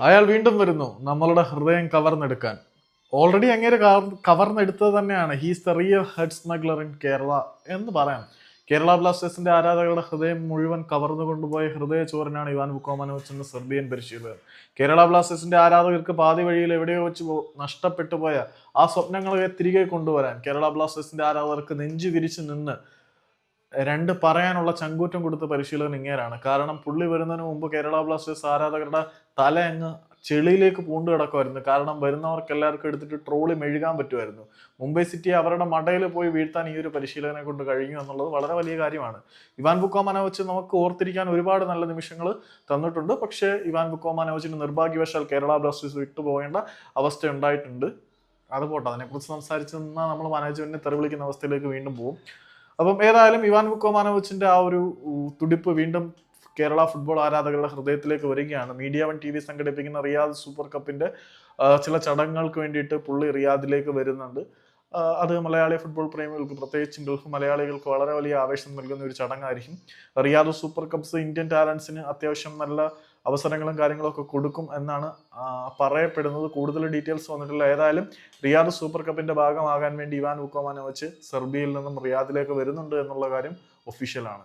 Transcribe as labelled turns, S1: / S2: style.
S1: അയാൾ വീണ്ടും വരുന്നു നമ്മളുടെ ഹൃദയം കവർന്നെടുക്കാൻ. ഓൾറെഡി കവർ- കവർന്നെടുത്തത് തന്നെയാണ്. He's the real head smuggler in Kerala എന്ന് പറയാം. കേരള ബ്ലാസ്റ്റേഴ്സിന്റെ ആരാധകരുടെ ഹൃദയം മുഴുവൻ കവർന്നു കൊണ്ടുപോയ ഹൃദയ ചോരനാണ് ഇവാൻ എന്ന സെർബിയൻ പരിശീലകൻ. കേരള ബ്ലാസ്റ്റേഴ്സിന്റെ ആരാധകർക്ക് പാതി വഴിയിൽ എവിടെയോ വെച്ച് നഷ്ടപ്പെട്ടു പോയ ആ സ്വപ്നങ്ങളെ തിരികെ കൊണ്ടുവരാൻ കേരള ബ്ലാസ്റ്റേഴ്സിന്റെ ആരാധകർക്ക് നെഞ്ചു വിരിച്ചു നിന്ന് രണ്ട് പറയാനുള്ള ചങ്കൂറ്റം കൊടുത്ത പരിശീലകൻ ഇങ്ങേരാണ്. കാരണം പുള്ളി വരുന്നതിന് മുമ്പ് കേരള ബ്ലാസ്റ്റേഴ്സ് ആരാധകരുടെ തല അങ്ങ് ചെളിയിലേക്ക് പൂണ്ടു കിടക്കുമായിരുന്നു. കാരണം വരുന്നവർക്ക് എല്ലാവർക്കും എടുത്തിട്ട് ട്രോളി മെഴുകാൻ പറ്റുമായിരുന്നു. മുംബൈ സിറ്റി അവരുടെ മടയിൽ പോയി വീഴ്ത്താൻ ഈ ഒരു പരിശീലകനെ കൊണ്ട് കഴിഞ്ഞു എന്നുള്ളത് വളരെ വലിയ കാര്യമാണ്. ഇവാൻ ബുക്കോമാനോവിച്ച് നമുക്ക് ഓർത്തിരിക്കാൻ ഒരുപാട് നല്ല നിമിഷങ്ങൾ തന്നിട്ടുണ്ട്. പക്ഷേ ഇവാൻ ബുക്കോമാനോവിച്ചിന് നിർഭാഗ്യവശാൽ കേരള ബ്ലാസ്റ്റേഴ്സ് വിട്ടുപോകേണ്ട അവസ്ഥ ഉണ്ടായിട്ടുണ്ട്. അത് പോട്ടെ അതിനെക്കുറിച്ച് സംസാരിച്ച് നിന്നാൽ നമ്മൾ മാനേജ്മെന്റിനെ തെറി വിളിക്കുന്ന അവസ്ഥയിലേക്ക് വീണ്ടും പോകും. അപ്പം ഏതായാലും ഇവാൻ ബുക്കോമാനോവിച്ചിന്റെ ആ ഒരു തുടിപ്പ് വീണ്ടും കേരള ഫുട്ബോൾ ആരാധകരുടെ ഹൃദയത്തിലേക്ക് വരികയാണ്. മീഡിയ വൺ ടി വി സംഘടിപ്പിക്കുന്ന റിയാദ് സൂപ്പർ കപ്പിന്റെ ചില ചടങ്ങുകൾക്ക് വേണ്ടിയിട്ട് പുള്ളി റിയാദിലേക്ക് വരുന്നുണ്ട്. അത് മലയാളി ഫുട്ബോൾ പ്രേമികൾക്ക് പ്രത്യേകിച്ച് ഗൾഫ് മലയാളികൾക്ക് വളരെ വലിയ ആവേശം നൽകുന്ന ഒരു ചടങ്ങായിരിക്കും. റിയാദ് സൂപ്പർ കപ്സ് ഇന്ത്യൻ ടാലൻസിന് അത്യാവശ്യം നല്ല അവസരങ്ങളും കാര്യങ്ങളൊക്കെ കൊടുക്കും എന്നാണ് പറയപ്പെടുന്നത്. കൂടുതൽ ഡീറ്റെയിൽസ് വന്നിട്ടില്ല. ഏതായാലും റിയാദ് സൂപ്പർ കപ്പിന്റെ ഭാഗമാകാൻ വേണ്ടി ഇവാൻ ഉക്കോമാനോവിച്ച് സെർബിയയിൽ നിന്നും റിയാദിലേക്ക് വരുന്നുണ്ട് എന്നുള്ള കാര്യം ഒഫീഷ്യലാണ്.